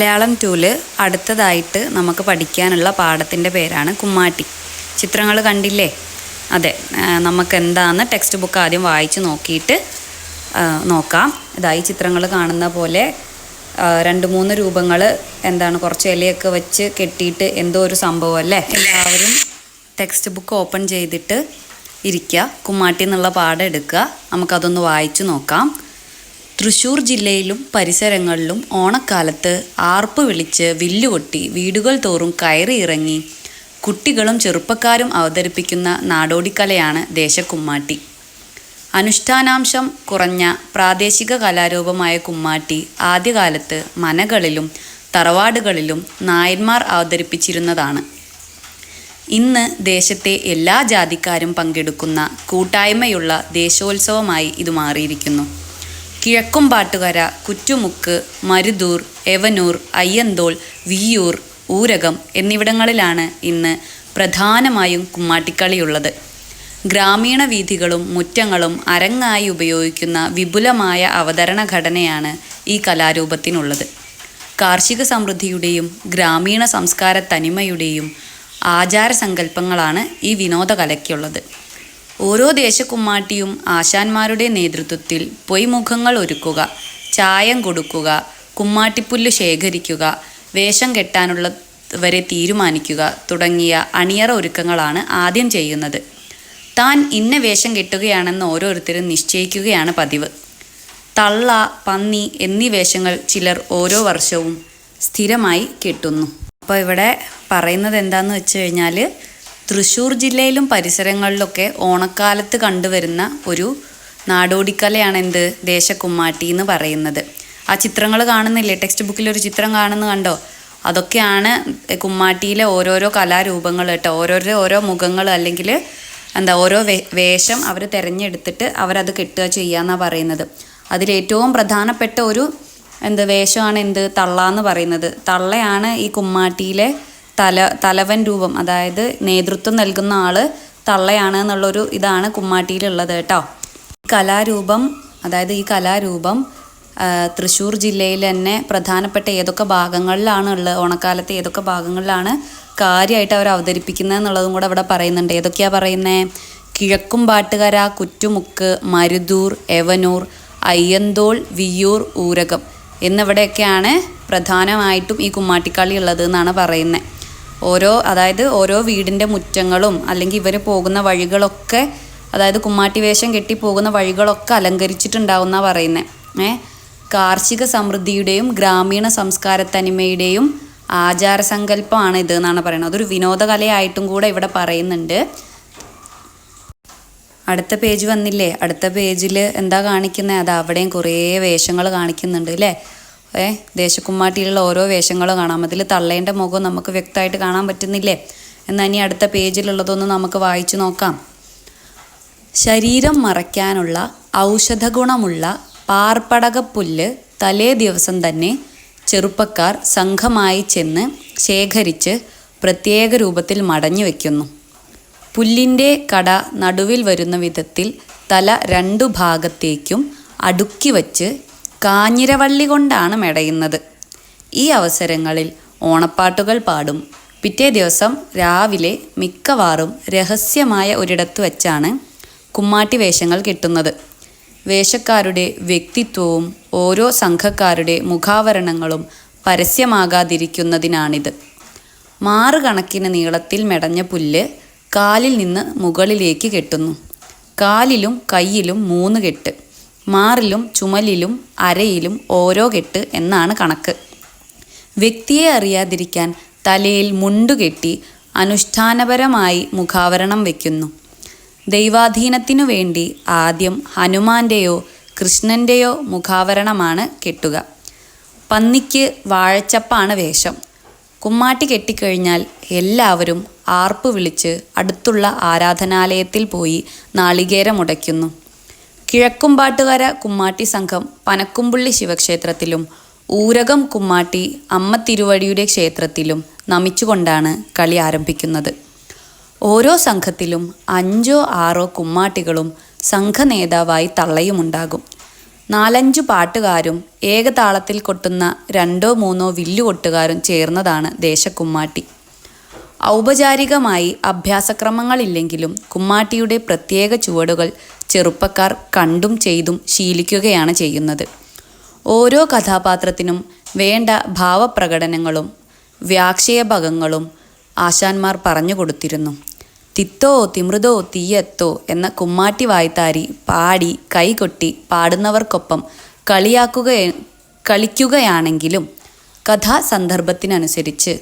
Malayalam tool അടുത്തതായിട്ട് നമുക്ക് പഠിക്കാനുള്ള പാഠത്തിന്റെ പേരാണ് കുമ്മാട്ടി. ചിത്രങ്ങൾ കണ്ടില്ലേ? അതെ നമുക്ക് എന്താണെന്ന് ടെക്സ്റ്റ് ബുക്ക് ആദ്യം വായിച്ച് നോക്കിയിട്ട് നോക്കാം. ഇതായി ചിത്രങ്ങൾ കാണുന്ന പോലെ രണ്ട് മൂന്ന് രൂപങ്ങൾ എന്താണ് കുറച്ച് ഇലയൊക്കെ വെച്ച് കെട്ടിയിട്ട് എന്തോ ഒരു സംഭവം അല്ലേ? എല്ലാവരും ടെക്സ്റ്റ് ബുക്ക് ഓപ്പൺ ചെയ്തിട്ട് ഇരിക്കുക. കുമ്മാട്ടി എന്നുള്ള പാഠം എടുക്കുക. നമുക്കതൊന്ന് വായിച്ചു നോക്കാം. തൃശൂർ ജില്ലയിലും പരിസരങ്ങളിലും ഓണക്കാലത്ത് ആർപ്പ് വിളിച്ച് വില്ലുകൊട്ടി വീടുകൾ തോറും കയറി ഇറങ്ങി കുട്ടികളും ചെറുപ്പക്കാരും അവതരിപ്പിക്കുന്ന നാടോടിക്കലയാണ് ദേശക്കുമ്മാട്ടി അനുഷ്ഠാനാംശം കുറഞ്ഞ പ്രാദേശിക കലാരൂപമായ കുമ്മാട്ടി ആദ്യകാലത്ത് മനകളിലും തറവാടുകളിലും നായന്മാർ അവതരിപ്പിച്ചിരുന്നതാണ്. ഇന്ന് ദേശത്തെ എല്ലാ ജാതിക്കാരും പങ്കെടുക്കുന്ന കൂട്ടായ്മയുള്ള ദേശോത്സവമായി ഇത് മാറിയിരിക്കുന്നു. കിഴക്കുംപാട്ടുകര കുറ്റുമുക്ക് മരുതൂർ എവനൂർ അയ്യന്തോൾ വിയ്യൂർ ഊരകം എന്നിവിടങ്ങളിലാണ് ഇന്ന് പ്രധാനമായും കുമ്മാട്ടിക്കളിയുള്ളത്. ഗ്രാമീണ വീഥികളും മുറ്റങ്ങളും അരങ്ങായി ഉപയോഗിക്കുന്ന വിപുലമായ അവതരണ ഘടനയാണ് ഈ കലാരൂപത്തിനുള്ളത്. കാർഷിക സമൃദ്ധിയുടെയും ഗ്രാമീണ സംസ്കാര തനിമയുടെയും ആചാരസങ്കല്പങ്ങളാണ് ഈ വിനോദകലയ്ക്കുള്ളത്. ഓരോ ദേശകുമ്മാട്ടിയും ആശാന്മാരുടെ നേതൃത്വത്തിൽ പൊയ്മുഖങ്ങൾ ഒരുക്കുക ചായം കൊടുക്കുക കുമ്മാട്ടിപ്പുല്ല് ശേഖരിക്കുക വേഷം കെട്ടാനുള്ള വരെ തീരുമാനിക്കുക തുടങ്ങിയ അണിയറ ഒരുക്കങ്ങളാണ് ആദ്യം ചെയ്യുന്നത്. താൻ ഇന്ന വേഷം കെട്ടുകയാണെന്ന് ഓരോരുത്തരും നിശ്ചയിക്കുകയാണ് പതിവ്. തള്ള പന്നി എന്നീ വേഷങ്ങൾ ചിലർ ഓരോ വർഷവും സ്ഥിരമായി കെട്ടുന്നു. അപ്പോൾ ഇവിടെ പറയുന്നത് എന്താണെന്ന് വെച്ച് കഴിഞ്ഞാൽ തൃശ്ശൂർ ജില്ലയിലും പരിസരങ്ങളിലൊക്കെ ഓണക്കാലത്ത് കണ്ടുവരുന്ന ഒരു നാടോടിക്കലയാണ് എന്ത് ദേശക്കുമ്മാട്ടി എന്ന് പറയുന്നത്. ആ ചിത്രങ്ങൾ കാണുന്നില്ലേ? ടെക്സ്റ്റ് ബുക്കിൽ ഒരു ചിത്രം കാണുന്നു കണ്ടോ? അതൊക്കെയാണ് കുമ്മാട്ടിയിലെ ഓരോരോ കലാരൂപങ്ങൾ കേട്ടോ. ഓരോരോ ഓരോ മുഖങ്ങൾ അല്ലെങ്കിൽ എന്താ ഓരോ വേഷം അവർ തിരഞ്ഞെടുത്തിട്ട് അവരത് കെട്ടുക ചെയ്യാന്നാണ് പറയുന്നത്. അതിലേറ്റവും പ്രധാനപ്പെട്ട ഒരു എന്ത് വേഷമാണ് എന്ത്? തള്ള എന്ന് പറയുന്നത്. തള്ളയാണ് ഈ കുമ്മാട്ടിയിലെ തല തലവൻ രൂപം അതായത് നേതൃത്വം നൽകുന്ന ആൾ തള്ളയാണ് എന്നുള്ളൊരു ഇതാണ് കുമ്മാട്ടിയിലുള്ളത് കേട്ടോ. കലാരൂപം അതായത് ഈ കലാരൂപം തൃശ്ശൂർ ജില്ലയിൽ തന്നെ പ്രധാനപ്പെട്ട ഏതൊക്കെ ഭാഗങ്ങളിലാണ് ഉള്ളത് ഓണക്കാലത്ത് ഏതൊക്കെ ഭാഗങ്ങളിലാണ് കാര്യമായിട്ട് അവർ അവതരിപ്പിക്കുന്നത് എന്നുള്ളതും കൂടെ അവിടെ പറയുന്നുണ്ട്. ഏതൊക്കെയാണ് പറയുന്നത് കിഴക്കുംപാട്ടുകര കുറ്റുമുക്ക് മരുതൂർ എവനൂർ അയ്യന്തോൾ വിയൂർ ഊരകം എന്നിവിടെയൊക്കെയാണ് പ്രധാനമായിട്ടും ഈ കുമ്മാട്ടിക്കളി ഉള്ളത് എന്നാണ് പറയുന്നത്. ഓരോ അതായത് ഓരോ വീടിന്റെ മുറ്റങ്ങളും അല്ലെങ്കിൽ ഇവർ പോകുന്ന വഴികളൊക്കെ അതായത് കുമ്മാട്ടി വേഷം കെട്ടി പോകുന്ന വഴികളൊക്കെ അലങ്കരിച്ചിട്ടുണ്ടാവുന്ന പറയുന്നത് ഏ? കാർഷിക സമൃദ്ധിയുടെയും ഗ്രാമീണ സംസ്കാര തനിമയുടെയും ആചാരസങ്കല്പമാണ് ഇത് എന്നാണ് പറയുന്നത്. അതൊരു വിനോദകലയായിട്ടും കൂടെ ഇവിടെ പറയുന്നുണ്ട്. അടുത്ത പേജ് വന്നില്ലേ? അടുത്ത പേജിൽ എന്താ കാണിക്കുന്നത് അത് അവിടെയും കുറേ വേഷങ്ങൾ കാണിക്കുന്നുണ്ട് അല്ലേ ഏ ദേശക്കുമ്മാട്ടിയിലുള്ള ഓരോ വേഷങ്ങളും കാണാം അതിൽ തള്ളേന്റെ മുഖം നമുക്ക് വ്യക്തമായിട്ട് കാണാൻ പറ്റുന്നില്ലേ? എന്നാൽ ഇനി അടുത്ത പേജിലുള്ളതൊന്ന് നമുക്ക് വായിച്ചു നോക്കാം. ശരീരം മറയ്ക്കാനുള്ള ഔഷധഗുണമുള്ള പാർപ്പടകപ്പുല്ല് തലേ ദിവസം തന്നെ ചെറുപ്പക്കാർ സംഘമായി ചെന്ന് ശേഖരിച്ച് പ്രത്യേക രൂപത്തിൽ മടഞ്ഞു വയ്ക്കുന്നു പുല്ലിന്റെ കട നടുവിൽ വരുന്ന വിധത്തിൽ തല രണ്ടു ഭാഗത്തേക്കും അടുക്കി വച്ച് കാഞ്ഞിരവള്ളി കൊണ്ടാണ് മെടയുന്നത്. ഈ അവസരങ്ങളിൽ ഓണപ്പാട്ടുകൾ പാടും. പിറ്റേ ദിവസം രാവിലെ മിക്കവാറും രഹസ്യമായ ഒരിടത്ത് വെച്ചാണ് കുമ്മാട്ടി വേഷങ്ങൾ കിട്ടുന്നത്. വേഷക്കാരുടെ വ്യക്തിത്വവും ഓരോ സംഘക്കാരുടെ മുഖാവരണങ്ങളും പരസ്യമാകാതിരിക്കുന്നതിനാണിത്. മാറുകണക്കിന് നീളത്തിൽ മെടഞ്ഞ പുല്ല് കാലിൽ നിന്ന് മുകളിലേക്ക് കെട്ടുന്നു. കാലിലും കയ്യിലും മൂന്ന് കെട്ട്. മാറിലും ചുമലിലും അരയിലും ഓരോ കെട്ട് എന്നാണ് കണക്ക്. വ്യക്തിയെ അറിയാതിരിക്കാൻ തലയിൽ മുണ്ടുകെട്ടി അനുഷ്ഠാനപരമായി മുഖാവരണം വയ്ക്കുന്നു ദൈവാധീനത്തിനു വേണ്ടി ആദ്യം ഹനുമാന്റെയോ കൃഷ്ണന്റെയോ മുഖാവരണമാണ് കെട്ടുക. പന്നിക്ക് വാഴച്ചപ്പാണ് വേഷം. കുമ്മാട്ടി കെട്ടിക്കഴിഞ്ഞാൽ എല്ലാവരും ആർപ്പ് വിളിച്ച് അടുത്തുള്ള ആരാധനാലയത്തിൽ പോയി നാളികേരം ഉടയ്ക്കുന്നു കിഴക്കുംപാട്ടുകര കുമ്മാട്ടി സംഘം പനക്കുംപുള്ളി ശിവക്ഷേത്രത്തിലും ഊരകം കുമ്മാട്ടി അമ്മ തിരുവഴിയുടെ ക്ഷേത്രത്തിലും നമിച്ചുകൊണ്ടാണ് കളി ആരംഭിക്കുന്നത്. ഓരോ സംഘത്തിലും അഞ്ചോ ആറോ കുമ്മാട്ടികളും സംഘ നേതാവായി തള്ളയുമുണ്ടാകും. നാലഞ്ചു പാട്ടുകാരും ഏകതാളത്തിൽ കൊട്ടുന്ന രണ്ടോ മൂന്നോ വില്ലുകൊട്ടുകാരും ചേർന്നതാണ് ദേശക്കുമ്മാട്ടി ഔപചാരികമായി അഭ്യാസക്രമങ്ങളില്ലെങ്കിലും കുമ്മാട്ടിയുടെ പ്രത്യേക ചുവടുകൾ ചെറുപ്പക്കാർ കണ്ടും ചെയ്തും ശീലിക്കുകയാണ് ചെയ്യുന്നത്. ഓരോ കഥാപാത്രത്തിനും വേണ്ട ഭാവപ്രകടനങ്ങളും വ്യാക്ഷേപകങ്ങളും ആശാന്മാർ പറഞ്ഞു കൊടുത്തിരുന്നു. തിത്തോ തിമൃതോ തീയത്തോ എന്ന കുമ്മാട്ടി വായ്ത്താരി പാടി കൈകൊട്ടി പാടുന്നവർക്കൊപ്പം കളിയാക്കുക കളിക്കുകയാണെങ്കിലും കഥാസന്ദർഭത്തിനനുസരിച്ച്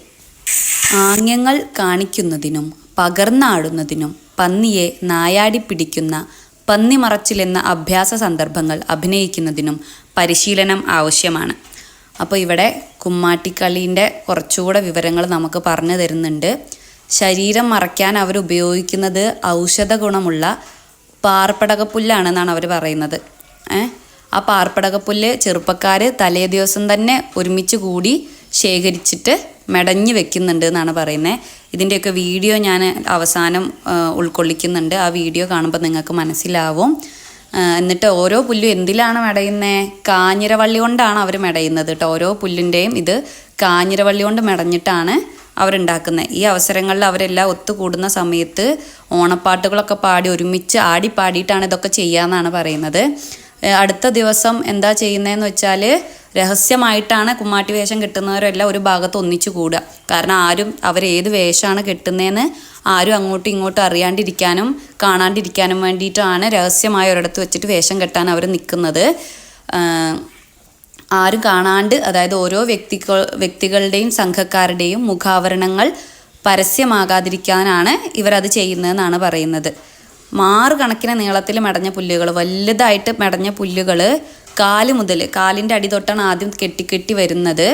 ആംഗ്യങ്ങൾ കാണിക്കുന്നതിനും പകർന്നാടുന്നതിനും പന്നിയെ നായാടി പിടിക്കുന്ന പന്നിമറച്ചിലെന്ന അഭ്യാസ സന്ദർഭങ്ങൾ അഭിനയിക്കുന്നതിനും പരിശീലനം ആവശ്യമാണ്. അപ്പോൾ ഇവിടെ കുമ്മാട്ടിക്കളീന്റെ കുറച്ചുകൂടെ വിവരങ്ങൾ നമുക്ക് പറഞ്ഞു തരുന്നുണ്ട്. ശരീരം മറയ്ക്കാൻ അവർ ഉപയോഗിക്കുന്നത് ഔഷധ ഗുണമുള്ള പാർപ്പടകപ്പുല്ലാണെന്നാണ് അവർ പറയുന്നത്. ഏ? ആ പാർപ്പടകപ്പുല്ല് ചെറുപ്പക്കാർ തലേ ദിവസം തന്നെ ഒരുമിച്ച് കൂടി ശേഖരിച്ചിട്ട് മെടഞ്ഞു വെക്കുന്നുണ്ട് എന്നാണ് പറയുന്നത് ഇതിന്റെയൊക്കെ വീഡിയോ ഞാൻ അവസാനം ഉൾക്കൊള്ളിക്കുന്നുണ്ട്. ആ വീഡിയോ കാണുമ്പോൾ നിങ്ങൾക്ക് മനസ്സിലാവും. എന്നിട്ട് ഓരോ പുല്ലും എന്തിലാണ് മെടയുന്നത് കാഞ്ഞിരവള്ളി കൊണ്ടാണ് അവർ മെടയുന്നത് കേട്ടോ ഓരോ പുല്ലിന്റെയും ഇത് കാഞ്ഞിരവള്ളി കൊണ്ട് മെടഞ്ഞിട്ടാണ് അവരുണ്ടാക്കുന്നത് ഈ അവസരങ്ങളിൽ അവരെല്ലാം ഒത്തുകൂടുന്ന സമയത്ത് ഓണപ്പാട്ടുകളൊക്കെ പാടി ഒരുമിച്ച് ആടി പാടിയിട്ടാണ് ഇതൊക്കെ ചെയ്യാന്നാണ് പറയുന്നത്. അടുത്ത ദിവസം എന്താ ചെയ്യുന്നതെന്ന് വെച്ചാൽ രഹസ്യമായിട്ടാണ് കുമ്മാട്ടി വേഷം കെട്ടുന്നവരെല്ലാം ഒരു ഭാഗത്ത് ഒന്നിച്ചു കൂടുക. കാരണം ആരും അവരേത് വേഷമാണ് കെട്ടുന്നതെന്ന് ആരും അങ്ങോട്ടും ഇങ്ങോട്ടും അറിയാണ്ടിരിക്കാനും കാണാണ്ടിരിക്കാനും വേണ്ടിയിട്ടാണ് രഹസ്യമായ ഒരിടത്ത് വെച്ചിട്ട് വേഷം കെട്ടാൻ അവർ നിൽക്കുന്നത്. ആരും കാണാണ്ട് അതായത് ഓരോ വ്യക്തികൾ വ്യക്തികളുടെയും സംഘക്കാരുടെയും മുഖാവരണങ്ങൾ പരസ്യമാകാതിരിക്കാനാണ് ഇവരത് ചെയ്യുന്നതെന്നാണ് പറയുന്നത്. മാറുകണക്കിന് നീളത്തിൽ മെടഞ്ഞ പുല്ലുകൾ വലുതായിട്ട് മെടഞ്ഞ പുല്ലുകൾ കാൽ മുതൽ കാലിന്റെ അടി തൊട്ടാണ് ആദ്യം കെട്ടി കെട്ടി വരുന്നത്.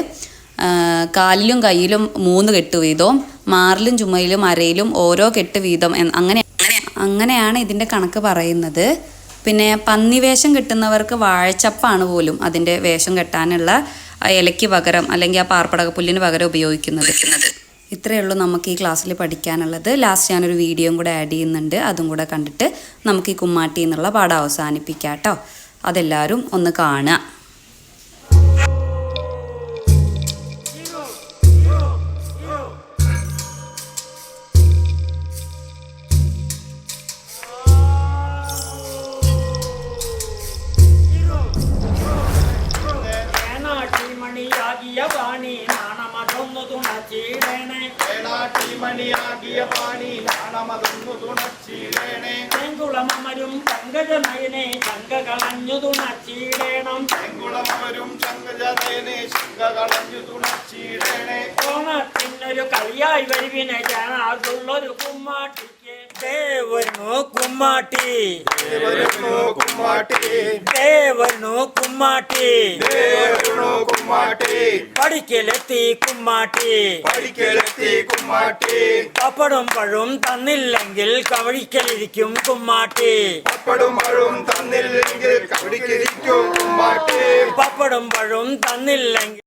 കാലിലും കയ്യിലും മൂന്ന് കെട്ട് വീതവും മാറിലും ചുമയിലും അരയിലും ഓരോ കെട്ട് വീതം അങ്ങനെ അങ്ങനെയാണ് ഇതിന്റെ കണക്ക് പറയുന്നത്. പിന്നെ പന്നിവേഷം കെട്ടുന്നവർക്ക് വാഴച്ചപ്പാണ് പോലും അതിന്റെ വേഷം കെട്ടാനുള്ള ആ ഇലയ്ക്ക് പകരം അല്ലെങ്കിൽ ആ പാർപ്പടക പുല്ലിന് പകരം ഉപയോഗിക്കുന്നത്. ഇത്രയേ ഉള്ളൂ നമുക്ക് ഈ ക്ലാസ്സിൽ പഠിക്കാനുള്ളത്. ലാസ്റ്റ് ഞാനൊരു വീഡിയോയും കൂടെ ആഡ് ചെയ്യുന്നുണ്ട്. അതും കൂടെ കണ്ടിട്ട് നമുക്ക് ഈ കുമ്മാട്ടി എന്നുള്ള പാഠം അവസാനിപ്പിക്കാം കേട്ടോ. അതെല്ലാവരും ഒന്ന് കാണുക. ഏനാട്ടിമണിയാകിയ വാണി നാണമതൊന്നു തുണച്ചിടേണേ ഏനാട്ടിമണിയാകിയ പാണി നാണമതൊന്നു തുണച്ചിടേണേ. ചെങ്കുളമരും പങ്കജനയനെ ചങ്ക കളഞ്ഞു തുണച്ചിടേണം. ചെങ്കുളമരും ശങ്കജതേനെ ശങ്ക കളഞ്ഞു തുണച്ചിടേണേ. ഓണത്തിനൊരു കളിയായി വരുവിനെ ജനാതുള്ളൊരു കുമ്മാട്ടിക്ക്. ദേവനു കുമ്മാട്ടി ദേവരുണോ കുമ്മാട്ടി ദേവനു കുമ്മാട്ടി ദേവരുണോ കുമ്മാട്ടി പഠിക്കലെത്തി കുമ്മാട്ടി പഠിക്കലെത്തി കുമ്മാട്ടി പപ്പടും പഴും തന്നില്ലെങ്കിൽ കവഴിക്കലിരിക്കും കുമ്മാട്ടി അപ്പടും പഴും തന്നില്ലെങ്കിൽ കവിടിക്കിരിക്കും കുമ്മാട്ടി പപ്പടും പഴും തന്നില്ലെങ്കിൽ